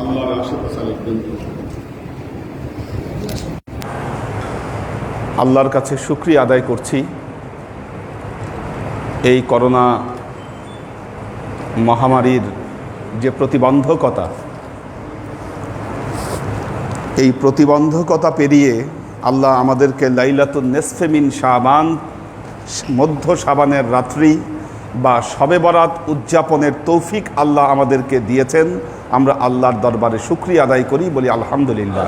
আল্লাহর আশেপাশে আল্লাহর কাছে শুক্রিয়া আদায় করছি। এই করোনা মহামারীর যে প্রতিবন্ধকতা, এই প্রতিবন্ধকতা পেরিয়ে আল্লাহ আমাদেরকে লাইলাতুন নেসফেমিন শাবান, মধ্য সাবানের রাত্রি বা শবে বরাত উদযাপনের তৌফিক আল্লাহ আমাদেরকে দিয়েছেন। আমরা আল্লাহর দরবারে শুক্রিয়া আদায় করি বলি আলহামদুলিল্লাহ।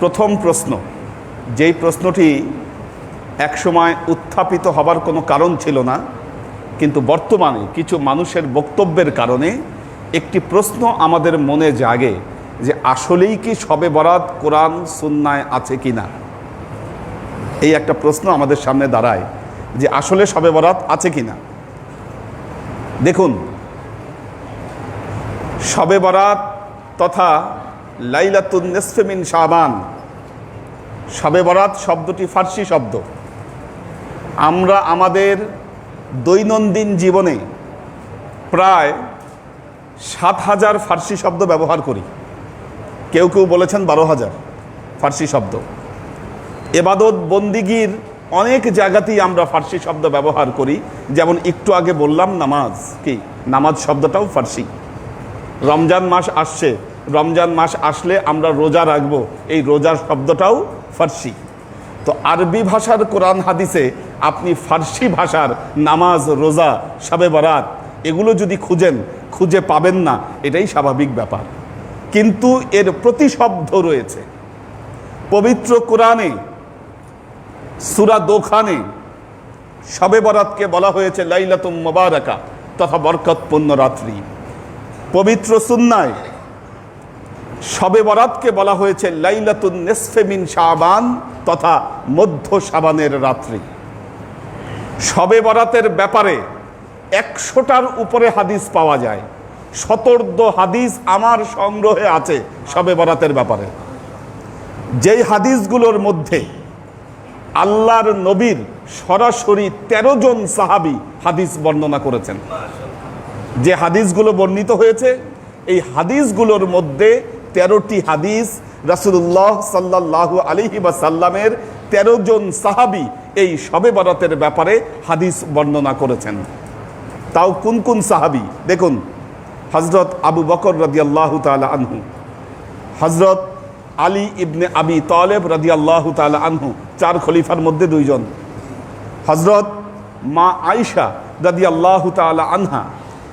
প্রথম প্রশ্ন, যেই প্রশ্নটি একসময় উত্থাপিত হবার কোনো কারণ ছিল না, কিন্তু বর্তমানে কিছু মানুষের বক্তব্যের কারণে একটি প্রশ্ন আমাদের মনে জাগে যে আসলেই কি সবে বরাত কোরআন সুন্নায় আছে কি না এই একটা প্রশ্ন আমাদের সামনে দাঁড়ায়। যে আসলে সবে বরাত আছে কি না। দেখুন, সবে বরাত তথা লাইলাতুন শাবান শবে বরাত শব্দটি ফার্সি শব্দ। আমরা আমাদের দৈনন্দিন জীবনে প্রায় সাত হাজার ফার্সি শব্দ ব্যবহার করি। কেউ কেউ বলেছেন বারো হাজার ফার্সি শব্দ। এবাদত বন্দিগির অনেক জায়গাতেই আমরা ফার্সি শব্দ ব্যবহার করি। যেমন একটু আগে বললাম নামাজ। কি? নামাজ শব্দটাও ফার্সি। রমজান মাস আসছে। রমজান মাস আসলে আমরা রোজা রাখব। এই রোজার শব্দটাও ফার্সি। তো আরবি ভাষার কোরআন হাদিসে আপনি ফার্সি ভাষার নামাজ, রোজা সাবে বারাত এগুলো যদি খুঁজেন, খুঁজে পাবেন না। এটাই স্বাভাবিক ব্যাপার। কিন্তু এর প্রতিশব্দ রয়েছে। পবিত্র কোরআনে সুরা দোখানে শবে বরাতকে বলা হয়েছে, লাইলাতুম মোবারকা, তথা বরকতপূর্ণ রাত্রি। পবিত্র সুন্নায় শবে বরাতকে বলা হয়েছে, লাইলাতুন নেসফেমিন শাবান, তথা মধ্য সাবানের রাত্রি। শবে বরাতের ব্যাপারে একশোটার উপরে হাদিস পাওয়া যায়। শতর্দ হাদিস আমার সংগ্রহে আছে শবে বরাতের ব্যাপারে। যেই হাদিসগুলোর মধ্যে আল্লাহর নবীর সরাসরি ১৩ জন সাহাবি হাদিস বর্ণনা করেছেন। যে হাদিসগুলো বর্ণিত হয়েছে, এই হাদিসগুলোর মধ্যে তেরোটি হাদিস রাসুল্লাহ সাল্লাহু আলিহি বা সাল্লামের তেরো জন সাহাবি এই শবে বরাতের ব্যাপারে হাদিস বর্ণনা করেছেন। তাও কোন কোন সাহাবি? দেখুন হজরত আবু বকর রাদিয়াল্লাহ তালা আনহু হজরত আলী ইবনে আবি তালেব রাদিয়াল্লাহ তালা আনহু, চার খলিফার মধ্যে দুইজন। হজরত মা আয়েশা রাদিয়াল্লাহু তাআলা আনহা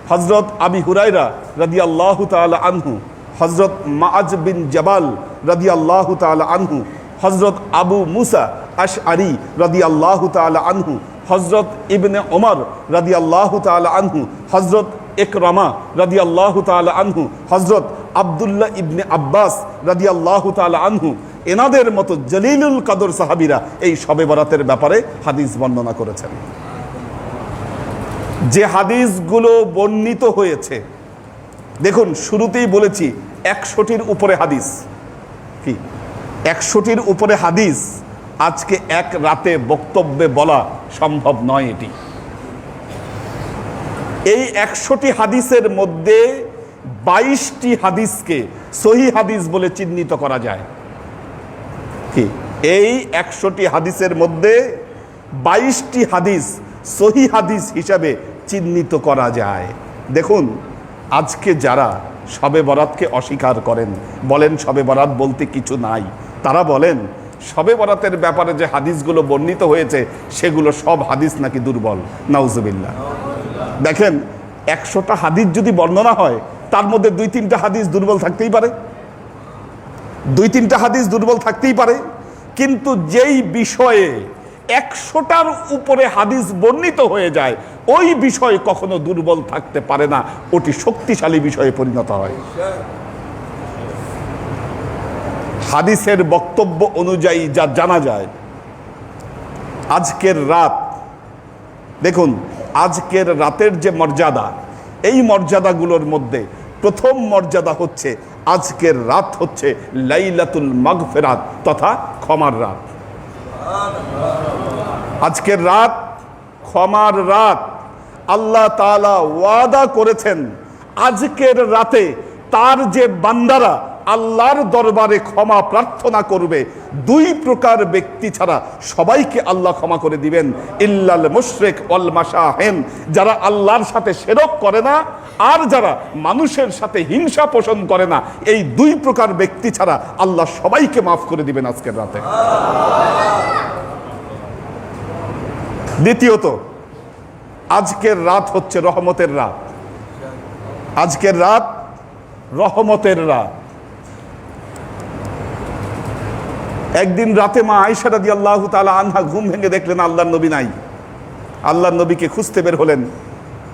হজরত আবি হুরাইরা রাদিয়াল্লাহু তাআলা আনহু হজরত মাআজ বিন জবাল রাদিয়াল্লাহু তাআলা আনহু হজরত আবু মুসা আশআরি রাদিয়াল্লাহু তাআলা আনহু হজরত ইবনে ওমর রাদিয়াল্লাহু তাআলা আনহু হজরত একরামা রাদিয়াল্লাহু তাআলা আনহু হজরত আব্দুল্লাহ ইবনে আব্বাস রাদিয়াল্লাহু তাআলা আনহু, এনাদের মতো জলিলুল কাদর সাহাবিরা এই শবে বরাতের ব্যাপারে হাদিস বর্ণনা করেছেন। যে হাদিসগুলো বর্ণিত হয়েছে, দেখুন শুরুতেই বলেছি, একশোটির উপরে হাদিস। কি? একশোটির উপরে হাদিস, আজকে এক রাতে বক্তব্যে বলা সম্ভব নয় এটি। এই একশোটি হাদিসের মধ্যে বাইশটি হাদিসকে সহি হাদিস বলে চিহ্নিত করা যায়। কি? এই একশোটি হাদিসের মধ্যে বাইশটি হাদিস সহি হাদিস হিসাবে চিহ্নিত করা যায়। দেখুন, আজকে যারা শবে বরাতকে অস্বীকার করেন, বলেন শবে বরাত বলতে কিছু নাই, তারা বলেন, শবে বরাতের ব্যাপারে যে হাদিসগুলো বর্ণিত হয়েছে, সেগুলো সব হাদিস নাকি দুর্বল। নাউজুবিল্লাহ। দেখেন, একশোটা হাদিস যদি বর্ণনা হয় তার মধ্যে দুই তিনটা হাদিস দুর্বল থাকতেই পারে। দুই তিনটা হাদিস দুর্বল থাকতেই পারে, কিন্তু যেই বিষয়ে একশোটার উপরে হাদিস বর্ণিত হয়ে যায়, ওই বিষয় কখনো দুর্বল থাকতে পারে না। ওটি শক্তিশালী বিষয়ে পরিণত হয়। হাদিসের বক্তব্য অনুযায়ী যা জানা যায়, আজকের রাত, দেখুন, আজকের রাতের যে মর্যাদা, এই মর্যাদাগুলোর মধ্যে প্রথম মর্যাদা হচ্ছে, আজকের রাত হচ্ছে লাইলাতুল মাগফেরাত তথা ক্ষমার রাত। আজকের রাত ক্ষমার রাত। আল্লাহ তাআলা ওয়াদা করেছেন, আজকের রাতে তার যে বান্দারা আল্লাহর দরবারে ক্ষমা প্রার্থনা করবে, দুই প্রকার ব্যক্তি ছাড়া সবাইকে আল্লাহ ক্ষমা করে দিবেন। ইল্লাল মুশরিক ওয়াল মাশাহেন, যারা আল্লাহর সাথে সেরক করে না আর যারা মানুষের সাথে হিংসা পোষণ করে না, এই দুই প্রকার ব্যক্তি ছাড়া আল্লাহ সবাইকে মাফ করে দিবেন আজকের রাতে। দ্বিতীয়ত, আজকের রাত হচ্ছে রহমতের রাত। আজকের রাত রহমতের রাত। একদিন রাতে মা আয়সা রাদি আল্লাহ তালা আনহা ঘুম ভেঙে দেখলেন আল্লাহর নবী নাই। আল্লাহর নবীকে খুঁজতে বের হলেন।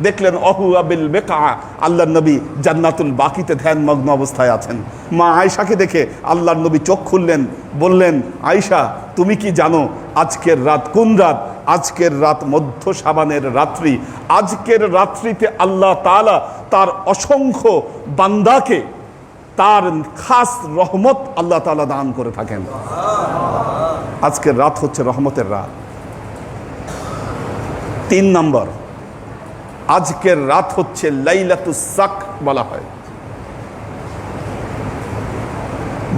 দেখলেন, অহু আবিল বেকা, আল্লাহর নবী জান্নাতুল বাকিতে ধ্যানমগ্ন অবস্থায় আছেন। মা আয়সাকে দেখে আল্লাহর নবী চোখ খুললেন, বললেন আয়সা তুমি কি জানো, আজকের রাত কোন রাত? আজকের রাত মধ্য সাবানের রাত্রি। আজকের রাত্রিতে আল্লাহ তাআলা তার অসংখ্য বান্দাকে তার খাস রহমত আল্লাহ তাআলা দান করে থাকেন। আজকের রাত হচ্ছে রহমতের রাত। তিন নম্বর আজকের রাত হচ্ছে লাইলাতুস সাক বলা হয়।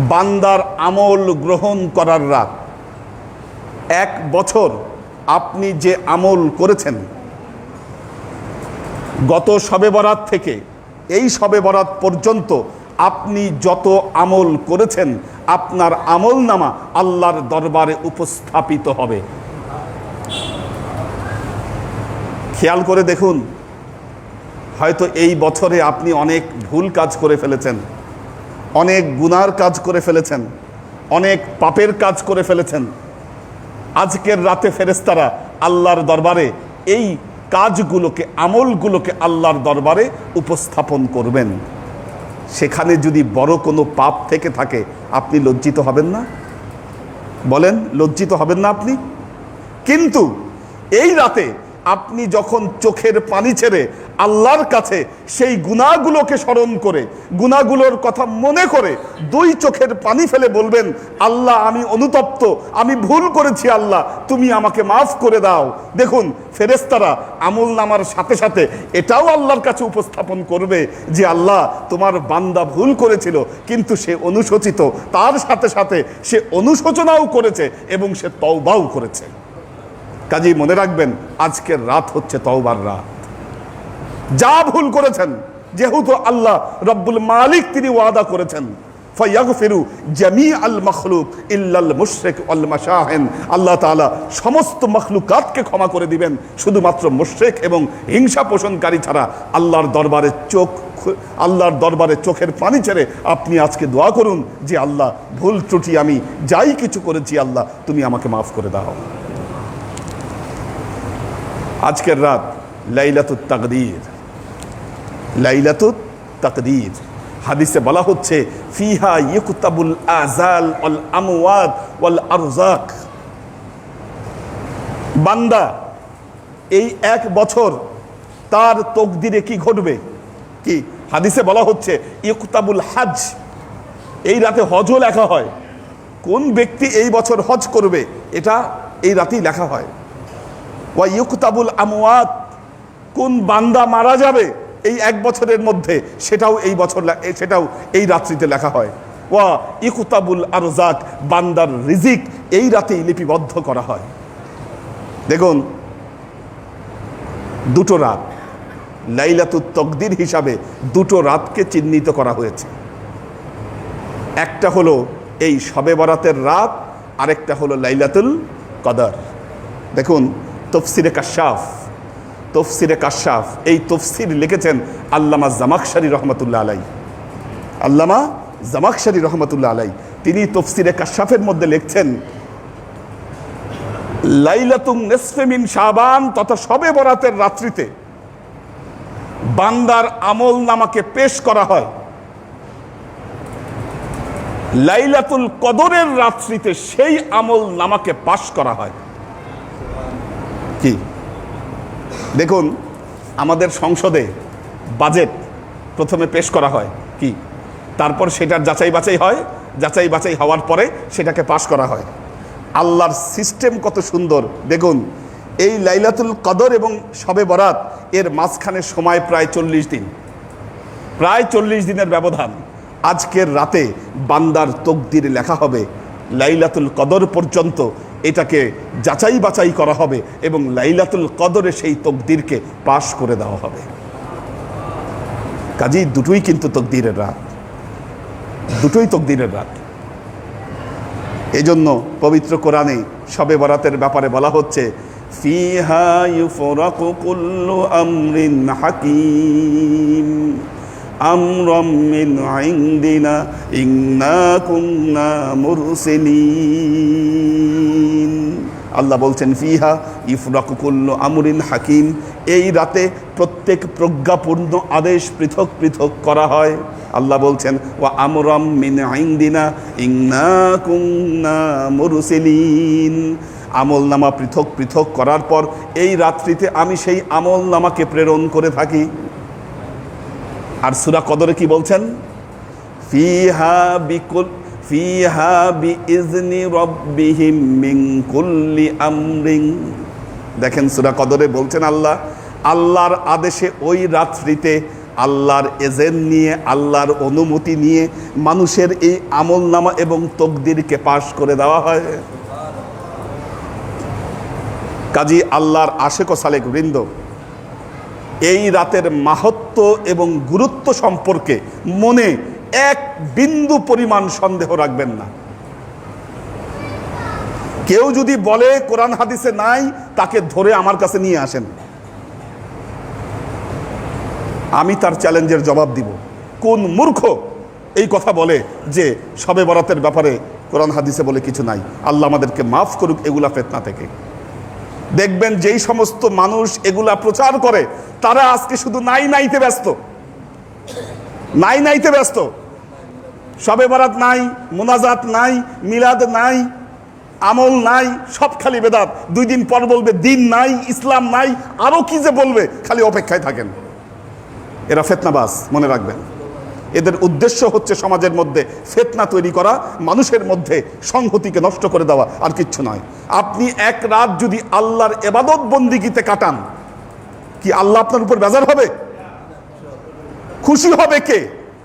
বান্দার আমল গ্রহণ করার রাত। এক বছর আপনি যে আমল করেছেন, গত শবে বরাত থেকে এই শবে বরাত পর্যন্ত আপনি যত আমল করেছেন, আপনার আমল নামা আল্লাহর দরবারে উপস্থাপিত হবে। খেয়াল করে দেখুন হয়তো এই বছরে আপনি অনেক ভুল কাজ করে ফেলেছেন। অনেক গুনার কাজ করে ফেলেছেন। অনেক পাপের কাজ করে ফেলেছেন। আজকের রাতে ফেরেস্তারা আল্লাহর দরবারে এই কাজগুলোকে, আমলগুলোকে আল্লাহর দরবারে উপস্থাপন করবেন। সেখানে যদি বড় কোনো পাপ থেকে থাকে, আপনি লজ্জিত হবেন না? বলেন, লজ্জিত হবেন না আপনি? কিন্তু এই রাতে আপনি যখন চোখের পানি ছেড়ে আল্লাহর কাছে সেই গুণাগুলোকে স্মরণ করে গুণাগুলোর কথা মনে করে দুই চোখের পানি ফেলে বলবেন, আল্লাহ, আমি অনুতপ্ত, আমি ভুল করেছি আল্লাহ, তুমি আমাকে মাফ করে দাও। দেখুন ফেরেস্তারা আমল নামার সাথে সাথে এটাও আল্লাহর কাছে উপস্থাপন করবে যে, আল্লাহ, তোমার বান্দা ভুল করেছিল, কিন্তু সে অনুশোচিত। তার সাথে সাথে সে অনুশোচনাও করেছে এবং সে তওবাও করেছে। কাজেই মনে রাখবেন আজকের রাত হচ্ছে তওবার রাত। যা ভুল করেছেন, যেহেতু আল্লাহ রব্বুল মালিক তিনি ওয়াদা করেছেন, ফয়াগফিরু জামি আল মখলুক ইল্লাল মুশরিক আল মাশাহেন। আল্লাহ তাআলা সমস্ত মখলুকাতকে ক্ষমা করে দিবেন, শুধুমাত্র মুশরিক এবং হিংসা পোষণকারী ছাড়া আল্লাহর দরবারে চোখ আল্লাহর দরবারে চোখের পানি ছেড়ে আপনি আজকে দোয়া করুন যে, আল্লাহ, ভুল ত্রুটি আমি যাই কিছু করেছি, আল্লাহ, তুমি আমাকে মাফ করে দাও। আজকের রাত লাইলাতুত তাকদীর। লাইলাতুত তাকদির। হাদিসে বলা হচ্ছে, ফিহা ইকুতাবুল আজাল ওয়াল আমওয়াত ওয়াল আরজাক। বান্দা এই এক বছর তার তকদিরে কি ঘটবে? কি? হাদিসে বলা হচ্ছে ইকুতাবুল হাজ, এই রাতে হজও লেখা হয়। কোন ব্যক্তি এই বছর হজ করবে, এটা এই রাতেই লেখা হয়। ওয়া ইউকতাবুল কোন বান্দা মারা যাবে এই এক বছরের মধ্যে, সেটাও এই বছর সেটাও এই রাত্রিতে লেখা হয়। ওয়া ইকুতাবুল আরজাক, বান্দার রিজিক এই রাতেই লিপিবদ্ধ করা হয়। দেখুন, দুটো রাত, লাইলাতুত তকদির হিসাবে দুটো রাতকে চিহ্নিত করা হয়েছে। একটা হলো এই শবে বরাতের রাত, আরেকটা হলো লাইলাতুল কদর। দেখুন তফসিরে কাশাফ তফসিরে কাশাফ। এই তফসির লিখেছেন আল্লামা জামাকশারি রহমতুল্লাহ আলাই আল্লামা জামাকশারি রহমতুল্লাহ আলাই তিনি তফসিরে কাশাফের মধ্যে লিখছেন লাইলাতুম নেসফেমিন শাবান, তথা শবে বরাতের রাত্রিতে বান্দার আমল নামাকে পেশ করা হয়। লাইলাতুল কদরের রাত্রিতে সেই আমল নামাকে পাশ করা হয়। কি? দেখুন, আমাদের সংসদে বাজেট প্রথমে পেশ করা হয় কি? তারপর সেটার যাচাই বাছাই হয়, যাচাই বাছাই হওয়ার পরে সেটাকে পাশ করা হয়। আল্লাহর সিস্টেম কত সুন্দর। দেখুন, এই লাইলাতুল কদর এবং শবে বরাত এর মাঝখানে সময় প্রায় চল্লিশ দিন। প্রায় চল্লিশ দিনের ব্যবধান। আজকের রাতে বান্দার তকদির লেখা হবে, লাইলাতুল কদর পর্যন্ত এটাকে যাচাই বাছাই করা হবে এবং লাইলাতুল কদরে সেই তকদিরকে পাশ করে দেওয়া হবে। কাজেই দুটোই কিন্তু তকদিরের রাত। দুটোই তকদিরের রাত। এজন্য পবিত্র কোরআনে শবে বরাতের ব্যাপারে বলা হচ্ছে, ফিহা ইউফরাকু কুল্লু আমরিন হাকিম। আমরাম মিন ইনদিনা ইন্না কুন্না মুরসিলিন। আল্লাহ বলছেন, ফিহা ইফরাকু কুল্লু আমরিন হাকিম। এই রাতে প্রত্যেক প্রজ্ঞাপূর্ণ আদেশ পৃথক পৃথক করা হয়। আল্লাহ বলছেন ও আমরাম মিন আইন্দিনা, ইন্না কুন্না মুরসিলিন। আমল নামা পৃথক পৃথক করার পর এই রাত্রিতে আমি সেই আমল নামাকে প্রেরণ করে থাকি। আর সুরা কদরে কি বলছেন? ফিহা বিকুল, ফিহা বিইজনি রব্বিহিম মিন কুল্লি আমরিন। দেখেন সুরা কদরে বলছেন আল্লাহ, আল্লাহর আদেশে ওই রাত্রিতে আল্লাহর এজেন্ট নিয়ে, আল্লাহর অনুমতি নিয়ে মানুষের এই আমলনামা এবং তকদিরকে পাশ করে দেওয়া হয়। কাজী আল্লাহর আশেক সালেক বৃন্দ এই রাতের মাহাত্ম এবং গুরুত্ব সম্পর্কে মনে এক বিন্দু পরিমাণ সন্দেহ রাখবেন না। কেউ যদি বলে কোরআন হাদিসে নাই, তাকে ধরে আমার কাছে নিয়ে আসেন। আমি তার চ্যালেঞ্জের জবাব দিব। কোন মূর্খ এই কথা বলে যে সবে বরাতের ব্যাপারে কোরআন হাদিসে বলে কিছু নাই। আল্লাহ আমাদেরকে মাফ করুক এগুলা ফেতনা থেকে। দেখবেন যেই সমস্ত মানুষ এগুলা প্রচার করে, তারা আজকে শুধু নাই নাইতে ব্যস্ত। নাই নাইতে ব্যস্ত। সবে বরাত নাই, মোনাজাত নাই, মিলাদ নাই, আমল নাই, সব খালি বেদাত। দুই দিন পর বলবে দিন নাই, ইসলাম নাই, আরও কি যে বলবে, খালি অপেক্ষায় থাকেন। এরা ফেতনাবাস মনে রাখবেন। এদের উদ্দেশ্য হচ্ছে সমাজের মধ্যে ফেতনা তৈরি করা, মানুষের মধ্যে সংহতিকে নষ্ট করে দেওয়া, আর কিচ্ছু নয়। আপনি এক রাত যদি আল্লাহর এবাদত বন্দিগিতে কাটান, কি আল্লাহ আপনার উপর বেজার হবে? খুশি হবে কে?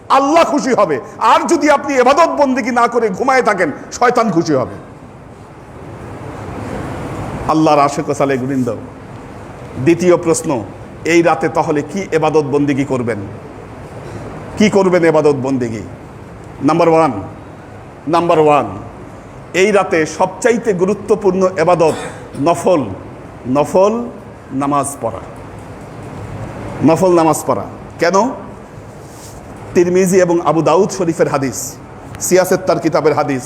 আল্লাহ খুশি হবে। আর যদি আপনি এবাদত বন্দিগি না করে ঘুমায় থাকেন, শয়তান খুশি হবে। আল্লাহর আশেক সালে বৃন্দ, দ্বিতীয় প্রশ্ন, এই রাতে তাহলে কি এবাদত বন্দিগি করবেন? কি করবেন এবাদত বন্দিগি? নাম্বার ওয়ান নাম্বার ওয়ান এই রাতে সবচাইতে গুরুত্বপূর্ণ এবাদত নফল নফল নামাজ পড়া। নফল নামাজ পড়া। কেন? তিরমিজি এবং আবু দাউদ শরীফের হাদিস সিয়াসেত তার কিতাবের হাদিস,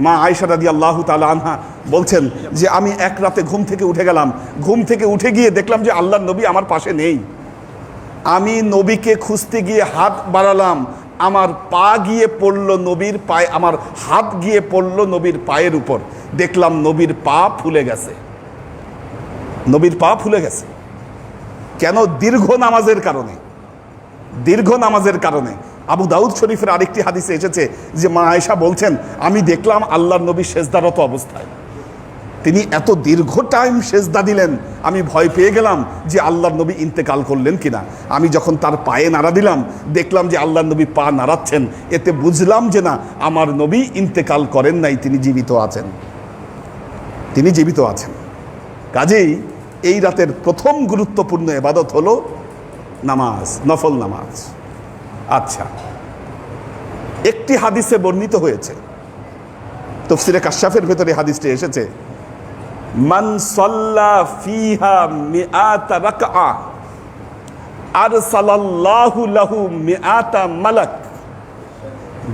মা আয়সা রাদি আল্লাহ তালা আনহা বলছেন যে, আমি এক রাতে ঘুম থেকে উঠে গেলাম। ঘুম থেকে উঠে গিয়ে দেখলাম যে আল্লাহ নবী আমার পাশে নেই। আমি নবীকে খুঁজতে গিয়ে হাত বাড়ালাম। আমার পা গিয়ে পড়ল নবীর পায়ে, আমার হাত গিয়ে পড়ল নবীর পায়ের উপর। দেখলাম নবীর পা ফুলে গেছে। নবীর পা ফুলে গেছে। কেন? দীর্ঘ নামাজের কারণে। দীর্ঘ নামাজের কারণে। আবু দাউদ শরীফের আরেকটি হাদিসে এসেছে যে, মা আয়েশা বলছেন, আমি দেখলাম আল্লাহর নবী সেজদারত অবস্থায়। তিনি এত দীর্ঘ টাইম সেজদা দিলেন, আমি ভয় পেয়ে গেলাম যে আল্লাহর নবী ইন্তেকাল করলেন কিনা। আমি যখন তার পায়ে নাড়া দিলাম, দেখলাম যে আল্লাহর নবী পা নাড়াচ্ছেন। এতে বুঝলাম যে না, আমার নবী ইন্তেকাল করেন নাই, তিনি জীবিত আছেন। তিনি জীবিত আছেন। কাজেই এই রাতের প্রথম গুরুত্বপূর্ণ এবাদত হলো নামাজ, নফল নামাজ। আচ্ছা একটি হাদিসে বর্ণিত হয়েছে তফসিরে কাশ্যাফের ভেতরে হাদিসটি এসেছে। মান সল্লা ফিহা মিআতা রাকআ, আরসালাল্লাহু লাহু মিআতা মালাক,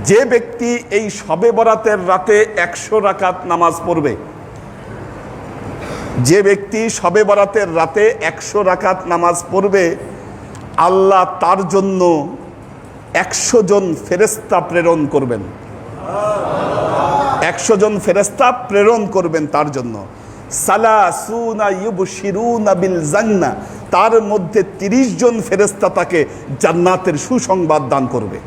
যে ব্যক্তি এই শবে বরাতের রাতে একশো রাকাত নামাজ পড়বে, যে ব্যক্তি শবে বরাতের রাতে একশো রাকাত নামাজ পড়বে, আল্লাহ তার জন্য একশো জন ফেরেস্তা প্রেরণ করবেন। একশো জন ফেরেস্তা প্রেরণ করবেন তার জন্য। সালাসুনা ইউবশিরুনা বিল জান্নাহ তার মধ্যে তিরিশ জন ফেরেস্তা তাকে জান্নাতের সুসংবাদ দান করবে।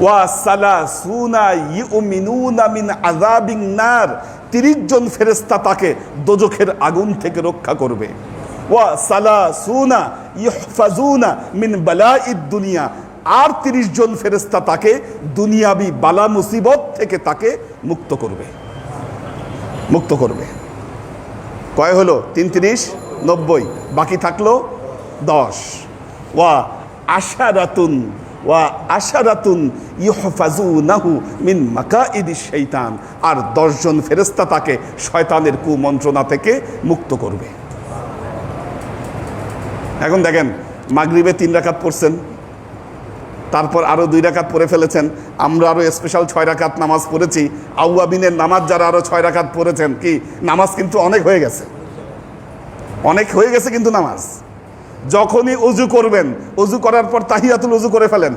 ওয়া সালাসুনা ইউমিনুনা মিন আযাবিন নার। তিরিশ জন ফেরেস্তা তাকে দোজখের আগুন থেকে রক্ষা করবে। ওয়া সালা সুনা ইহফাজুনা মিন বালাইদ দুনিয়া। আর তিরিশ জন ফেরেস্তা তাকে দুনিয়াবি বালা মুসিবত থেকে তাকে মুক্ত করবে। মুক্ত করবে। কয় হলো? তিন তিরিশ নব্বই। বাকি থাকল দশ। ওয়া আশারাতুন ওয়া আশারাতুন ইহফাজুনাহু মিন মাকা ইদি শৈতান। আর দশজন ফেরেস্তা তাকে শয়তানের কুমন্ত্রণা থেকে মুক্ত করবে। এখন দেখেন, মাগরিবে তিন রাকাত পড়ছেন। তারপর আরও দুই রাকাত পড়ে ফেলেছেন। আমরা আরও স্পেশাল ছয় রাকাত নামাজ পড়েছি। আউয়াবিনের নামাজ যারা আরও ছয় রাকাত পড়েছেন, কি? নামাজ কিন্তু অনেক হয়ে গেছে। অনেক হয়ে গেছে কিন্তু নামাজ। যখনই উজু করবেন অজু করার পর তাহিয়াতুল অজু করে ফেলেন।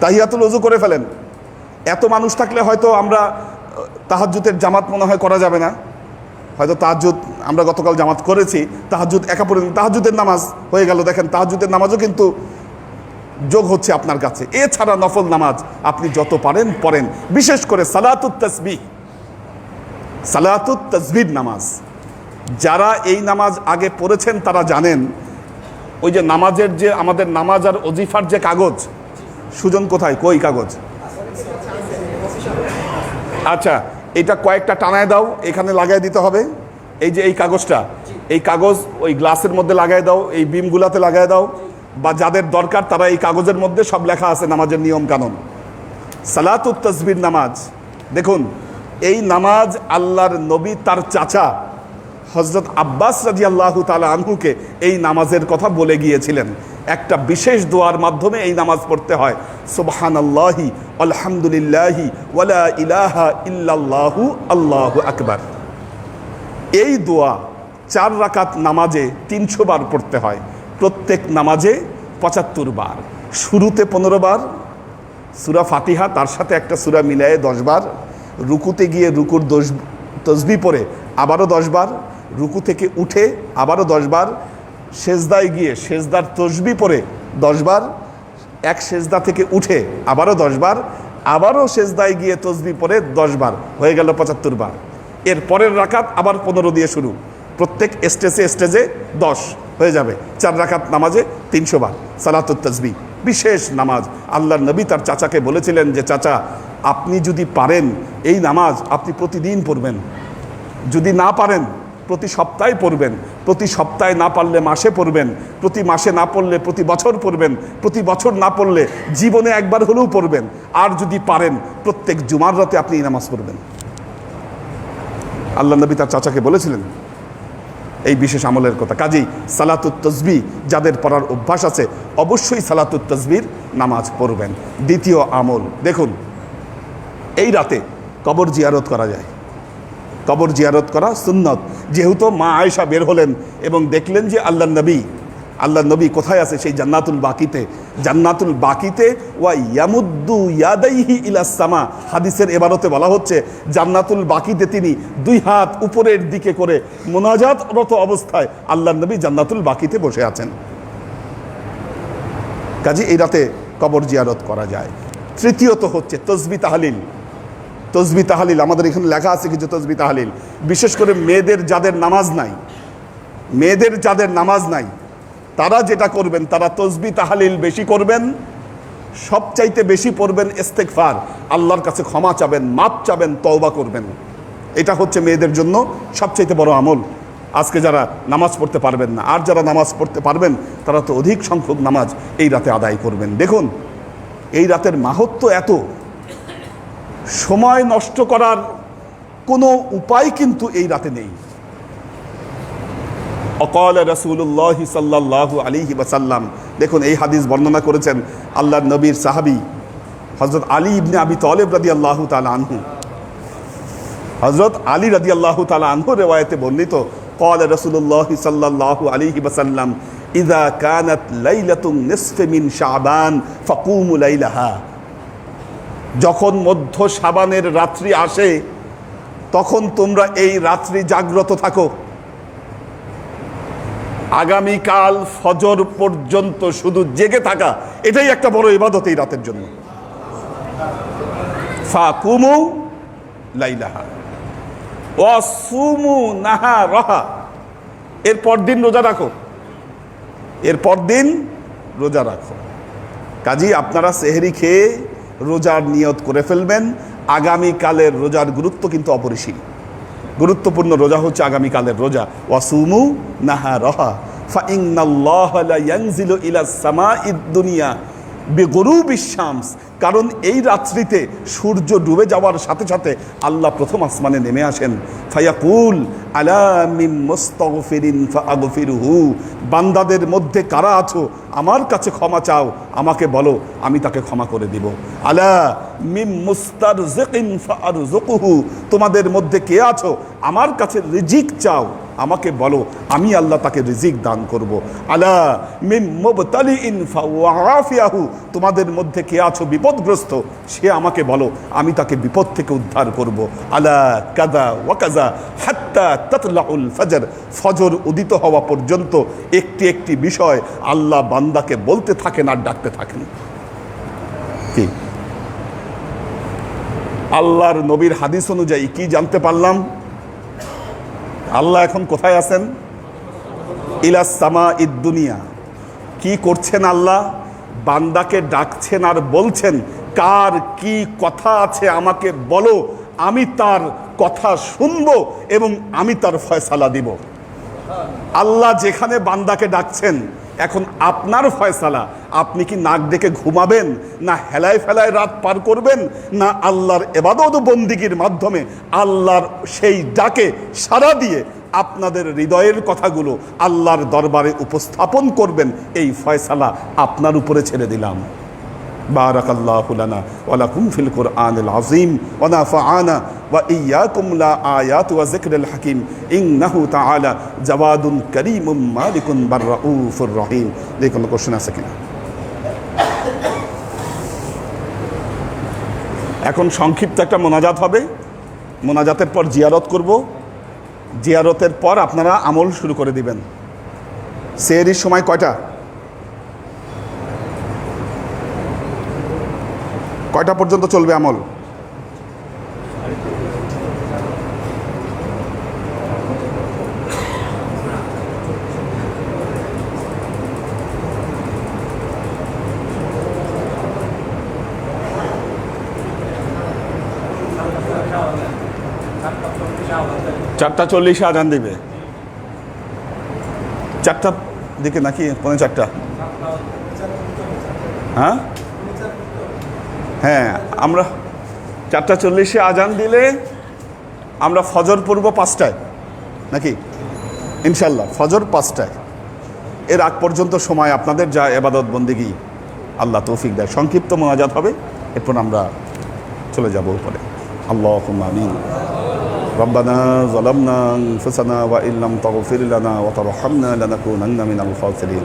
তাহিয়াতুল অজু করে ফেলেন। এত মানুষ থাকলে হয়তো আমরা তাহাজুতের জামাত মনে হয় করা যাবে না। হয়তো তাহাজুদ আমরা গতকাল জামাত করেছি তাহাজুদ একা পড়ে তাহাজুদের নামাজ হয়ে গেল। দেখেন তাহাজুদের নামাজও কিন্তু যোগ হচ্ছে আপনার কাছে। এছাড়া নফল নামাজ আপনি যত পারেন, পড়েন। বিশেষ করে সালাতুত তসবি সালাতুত তসবির নামাজ। যারা এই নামাজ আগে পড়েছেন, তারা জানেন, ওই যে নামাজের যে, আমাদের নামাজ আর অজিফার যে কাগজ, সুজন কোথায়? কই কাগজ? আচ্ছা এটা কয়েকটা টানায় দাও, এখানে লাগাই দিতে হবে। এই যে এই কাগজটা, এই কাগজ ওই গ্লাসের মধ্যে লাগাই দাও, এই বিমগুলাতে লাগাই দাও। বা যাদের দরকার তারা এই কাগজের মধ্যে সব লেখা আছে, নামাজের নিয়ম কানুন। সালাতুত তসবির নামাজ। দেখুন, এই নামাজ আল্লাহর নবী তার চাচা হজরত আব্বাস রাজি আল্লাহ তালা আনহুকে এই নামাজের কথা বলে গিয়েছিলেন। একটা বিশেষ দোয়ার মাধ্যমে এই নামাজ পড়তে হয়। সুবহান আল্লাহি আলহামদুলিল্লাহি ওয়ালা ইলাহা ইল্লাল্লাহু, আল্লাহু আকবার। এই দোয়া চার রাকাত নামাজে তিনশো বার পড়তে হয়। প্রত্যেক নামাজে পঁচাত্তর বার, শুরুতে পনেরো বার, সুরা ফাতিহা, তার সাথে একটা সুরা মিলায়ে দশবার রুকুতে গিয়ে রুকুর দশ, তসবি পরে আবারও দশবার রুকু থেকে উঠে আবারও দশবার সেজদায় গিয়ে সেজদার তসবি পরে দশবার এক সেজদা থেকে উঠে আবারও দশবার আবারও সেজদায় গিয়ে তসবি পরে দশবার হয়ে গেল পঁচাত্তর বার। এর পরের রাকাত আবার পনেরো দিয়ে শুরু। প্রত্যেক স্টেজে স্টেজে দশ হয়ে যাবে। চার রাকাত নামাজে তিনশো বার। সালাতুত তসবি বিশেষ নামাজ। আল্লাহর নবী তার চাচাকে বলেছিলেন যে, চাচা, আপনি যদি পারেন এই নামাজ, আপনি প্রতিদিন পড়বেন। যদি না পারেন, প্রতি সপ্তাহে পড়বেন। প্রতি সপ্তাহে না পারলে মাসে পড়বেন। প্রতি মাসে না পড়লে, প্রতি বছর পড়বেন। প্রতি বছর না পড়লে জীবনে একবার হলেও পড়বেন। আর যদি পারেন, প্রত্যেক জুমার রাতে আপনি এই নামাজ পড়বেন। আল্লাহ নবী তার চাচাকে বলেছিলেন এই বিশেষ আমলের কথা। কাজেই সালাতুত তসবি যাদের পড়ার অভ্যাস আছে, অবশ্যই সালাতুত তসবির নামাজ পড়বেন। দ্বিতীয় আমল, দেখুন, এই রাতে কবর জিয়ারত করা যায়। কবর জিয়ারত করা সুন্নত। যেহেতু মা আয়েশা বের হলেন এবং দেখলেন যে আল্লাহ নবী আল্লাহ নবী কোথায় আছে? সেই জান্নাতুল বাকিতে। জান্নাতুল বাকিতে ওয়া ইয়ামুদ্দু ইয়াদাইহি ইলাসামা হাদিসের এবারতে বলা হচ্ছে, জান্নাতুল বাকিতে তিনি দুই হাত উপরের দিকে করে মোনাজাতরত অবস্থায় আল্লাহ নবী জান্নাতুল বাকিতে বসে আছেন। কাজে এই রাতে কবর জিয়ারত করা যায়। তৃতীয়ত হচ্ছে তসবি তাহলিল। তসবি তাহালিল, আমাদের এখানে লেখা আছে কিছু তসবি তাহালিল। বিশেষ করে মেয়েদের যাদের নামাজ নাই, মেয়েদের যাদের নামাজ নাই তারা যেটা করবেন, তারা তসবি তাহালিল বেশি করবেন, সবচাইতে বেশি পড়বেন ইস্তেকফার আল্লাহর কাছে ক্ষমা চাবেন মাপ চাবেন, তওবা করবেন। এটা হচ্ছে মেয়েদের জন্য সবচাইতে বড় আমল। আজকে যারা নামাজ পড়তে পারবেন না, আর যারা নামাজ পড়তে পারবেন, তারা তো অধিক সংখ্যক নামাজ এই রাতে আদায় করবেন। দেখুন, এই রাতের মাহাত্ম এত। সময় নষ্ট করার কোনো উপায় কিন্তু এই রাতে নেই। অকল রসুল্লাহ সাল্লাহ আলিহি বাসাল্লাম দেখুন, এই হাদিস বর্ণনা করেছেন আল্লাহ নবীর সাহাবি হজরত আলী ইবনে আবি তলেব রাদি আল্লাহ তালা আনহু। হজরত আলী রাদি আল্লাহ তালা আনহু রেওয়ায়তে বর্ণিত, কল রসুল্লাহ সাল্লাহ আলিহি বাসাল্লাম ইদা কানাত লাইলাতুন নিসফে মিন শাবান, ফাকুমু লাইলাহা। যখন মধ্য সাবানের রাত্রি আসে, তখন তোমরা এই রাত্রি জাগ্রত থাকো। আগামীকাল ফজর পর্যন্ত শুধু জেগে থাকা, এটাই একটা বড় ইবাদত এই রাতের জন্য। এর পর দিন রোজা রাখো। এর দিন রোজা রাখো। কাজী, আপনারা সেহেরি খেয়ে রোজার নিয়ত করে ফেলবেন। আগামীকালের রোজার গুরুত্ব কিন্তু অপরিসীম। গুরুত্বপূর্ণ রোজা হচ্ছে আগামীকালের রোজা। ওয়াসুমু নাহা রহা ফাইন্নাল্লাহ ইলা সামাইদ দুনিয়া বিগরুবিশ শামস কারণ এই রাত্রিতে সূর্য ডুবে যাওয়ার সাথে সাথে আল্লাহ প্রথম আসমানে নেমে আসেন। ফায়াকুল, আলা মিম মুস্তাগফিরিন ফাগফিরহু। বান্দাদের মধ্যে কারা আছো, আমার কাছে ক্ষমা চাও, আমাকে বলো, আমি তাকে ক্ষমা করে দিব। আলা মিম মুস্তারজিকিন ফারজুকুহু তোমাদের মধ্যে কে আছো, আমার কাছে রিজিক চাও আমাকে বলো, আমি আল্লাহ তাকে রিজিক দান করব। আলা মিম মুবতালিইন ফাওয়াফিয়াহু তোমাদের মধ্যে কে আছো বিপদগ্রস্ত? সে আমাকে বলো, আমি তাকে বিপদ থেকে উদ্ধার করব। আলা কাদা ওয়াকাজা হাত্তা তাতলাউল ফজর ফজর উদিত হওয়া পর্যন্ত একটি একটি বিষয় আল্লাহ বান্দাকে বলতে থাকেন আর ডাকতে থাকেন। কি? আল্লাহর নবীর হাদিস অনুযায়ী কি জানতে পারলাম? আল্লাহ এখন কোথায় আছেন? ইলাসামা ইদ দুনিয়া। কি করছেন আল্লাহ? বান্দাকে ডাকছেন আর বলছেন, কার কি কথা আছে আমাকে বলো, আমি তার কথা শুনব এবং আমি তার ফয়সালা দিব। আল্লাহ যেখানে বান্দাকে ডাকছেন এখন আপনার ফয়সালা, আপনি কি নাক ডেকে ঘুমাবেন, না হেলায় ফেলায় রাত পার করবেন, না আল্লাহর এবাদত বন্দিগির মাধ্যমে আল্লাহর সেই ডাকে সাড়া দিয়ে আপনাদের হৃদয়ের কথাগুলো আল্লাহর দরবারে উপস্থাপন করবেন, এই ফয়সালা আপনার উপরে ছেড়ে দিলাম। بارك الله لنا ولكم في القرآن العظيم ونفعنا وإياكم لا آيات وذكر الحكيم إنه تعالى جواد كريم مالك بالرؤوف الرحيم দেখুন কোশ্চেন আছে কিনা এখন সংক্ষিপ্ত একটা মোনাজাত হবে মোনাজাতের পর জিয়ারত করব জিয়ারতের পর আপনারা আমল শুরু করে দিবেন সেহরির সময় কয়টা কয়টা পর্যন্ত চলবে আমল? চারটা চল্লিশে আজান দিবে। চারটা দিকে নাকি? পনেরো চারটা। হ্যাঁ? হ্যাঁ আমরা চারটা চল্লিশে আজান দিলে আমরা ফজর পড়ব পাঁচটায় নাকি ইনশাল্লাহ ফজর পাঁচটায় এর আগ পর্যন্ত সময় আপনাদের যা এবাদত বন্দিগি আল্লাহ তৌফিক দেয় সংক্ষিপ্ত মোনাজাত হবে এরপর আমরা চলে যাব উপরে আল্লাহ আমিন ربنا ظلمنا أنفسنا وإن لم تغفر لنا وترحمنا لنكونن من الخاسرين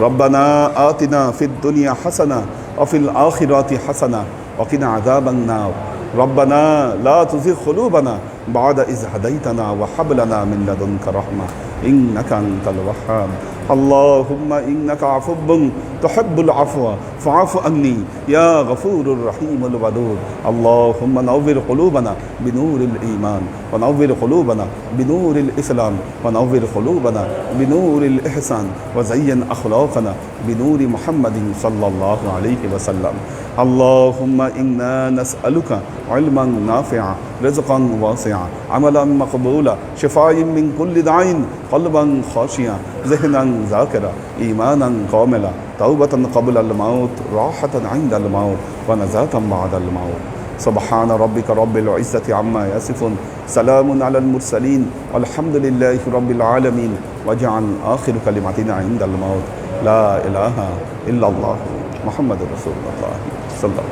ربنا آتنا في الدنيا حسنة وفي الآخرة حسنة وقنا عذاب النار. ربنا لا تزغ قلوبنا بعد إذ هديتنا وهب لنا من لدنك رحمة إنك أنت الوهاب. اللهم إنك عفو تحب العفو فاعف عني. يا غفور الرحيم الودود. اللهم نور قلوبنا بنور الإيمان ونور قلوبنا بنور الإسلام ونور قلوبنا بنور الإحسان وزين أخلاقنا بنور محمد صلى الله عليه وسلم. اللهم إنا نسألك علما نافعا رزقا واسعا عملا مقبولا شفاء من كل داع قلبا خاشعا ذهنا ذاكرا إيمانا كاملا. توبة قبل الموت راحة عند الموت ونزاة بعد الموت. سبحان ربك رب العزة عما يصفون. سلام على المرسلين والحمد لله رب العالمين. واجعل آخر كلمتنا عند الموت. لا إله إلا الله محمد رسول الله صلى الله عليه وسلم.